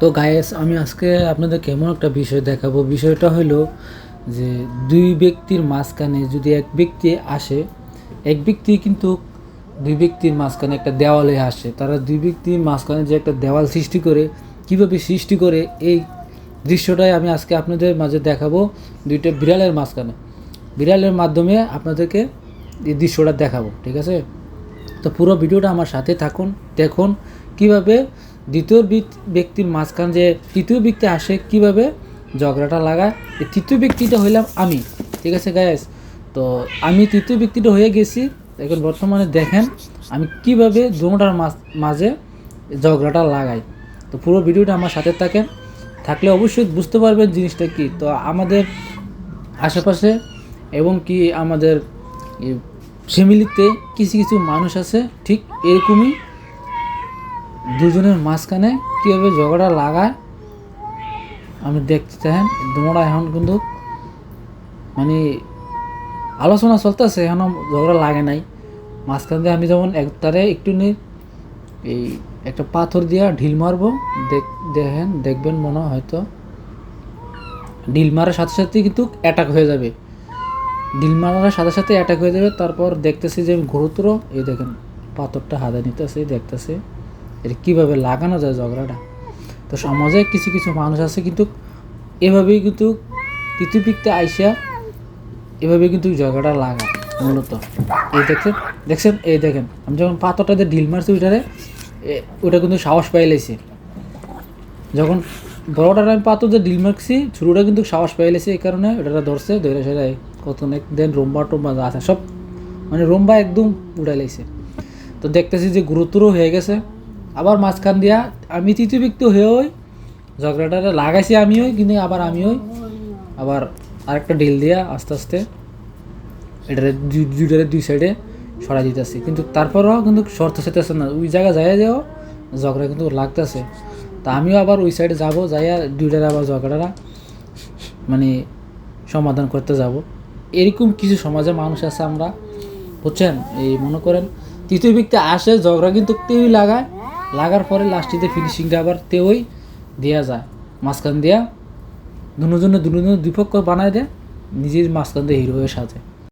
তো গায়েস আমি আজকে আপনাদের কেমন একটা বিষয় দেখাবো। বিষয়টা হলো যে দুই ব্যক্তির মাঝখানে যদি এক ব্যক্তি আসে, এক ব্যক্তি কিন্তু দুই ব্যক্তির মাঝখানে একটা দেওয়ালে আসে। তারা দুই ব্যক্তির মাঝখানে যে একটা দেওয়াল সৃষ্টি করে, কীভাবে সৃষ্টি করে, এই দৃশ্যটাই আমি আজকে আপনাদের মাঝে দেখাবো দুইটা বিড়ালের মাঝখানে। বিড়ালের মাধ্যমে আপনাদেরকে এই দৃশ্যটা দেখাবো, ঠিক আছে? তো পুরো ভিডিওটা আমার সাথে থাকুন, দেখুন কীভাবে দ্বিতীয় ব্যক্তির মাঝখান যে তৃতীয় ব্যক্তি আসে কীভাবে ঝগড়াটা লাগায় তৃতীয় ব্যক্তিটা হইলাম আমি, ঠিক আছে গায়েস তো আমি তৃতীয় ব্যক্তিটা হয়ে গেছি, এখন বর্তমানে দেখেন আমি কীভাবে দুটার মাঝে ঝগড়াটা লাগাই। তো পুরো ভিডিওটা আমার সাথে থাকেন, থাকলে অবশ্যই বুঝতে পারবেন জিনিসটা কি। তো আমাদের আশেপাশে এবং কি আমাদের ফ্যামিলিতে কিছু কিছু মানুষ আছে, ঠিক এরকমই দুজনের মাঝখানে কীভাবে ঝগড়া লাগায়, আমি দেখতে চাহেন তোমরা এখন কিন্তু মানে আলোচনা চলতেছে এখনও ঝগড়া লাগে নাই। মাঝখান দিয়ে আমি যেমন একটারে একটু নিয়ে এই একটা পাথর দিয়া ঢিল মারবো, দেখ দেখেন, দেখবেন মনে হয়তো ঢিল মারার সাথে সাথে কিন্তু অ্যাটাক হয়ে যাবে। ঢিল মারার সাথে সাথে অ্যাটাক হয়ে যাবে, তারপর দেখতেছি যে গুরুত্ব এই দেখেন, পাথরটা হাতে নিতেছে, দেখতেছে। এটা কীভাবে লাগানো যায় ঝগড়াটা? তো সমাজে কিছু কিছু মানুষ আছে কিন্তু এভাবেই কিন্তু পৃথিবীতে আইসা এভাবে কিন্তু ঝগড়াটা লাগা মূলত। এই দেখছেন দেখছেন? এই দেখেন, আমি যখন পাথরটা দিয়ে ঢিল মারছি ওইটারে ওটা কিন্তু সাহস পাইলেছে যখন বড়টার আমি পাতো যে ডিল মারছি, ছোটোটা কিন্তু সাহস পাইলেছে এই কারণে ওটা ধরছে ধরে সেটা কত দেন রোম্বা টোম্বা যা আছে, সব মানে রোম্বা একদম উড়াই লাইছে। তো দেখতেছি যে গুরুত্বরও হয়ে গেছে আবার মাঝখান দিয়া আমি তৃতীয় ব্যক্তি হয়ে ওই ঝগড়াটা লাগাইছি আমি ওই, কিন্তু আবার আমি ওই আবার আরেকটা ঢিল দিয়া আস্তে আস্তে এটারে দুই- দুইটারে দুই সাইডে সরাই দিতেছি। কিন্তু তারপরেও কিন্তু শর্ত সেতেছে না। ওই জায়গা যাইয়া যাও ঝগড়া কিন্তু লাগতেছে। তা আমিও আবার ওই সাইডে যাব, যাইয়া দুইটার আবার ঝগড়াটা মানে সমাধান করতে যাব। এরকম কিছু সমাজে মানুষ আছে আমরা, বুঝছেন? এই মনে করেন তৃতীয় ব্যক্তি আসে, ঝগড়া কিন্তু তেই লাগায় লাগার পরে লাস্টিতে ফিনিশিংটা আবার তেওই দেওয়া যায়। মাঝখান দিয়া দুজনে দুজনে দুপক্ষ বানায় দেয়, নিজের মাঝখান দিয়ে হিরো হয়ে সাজে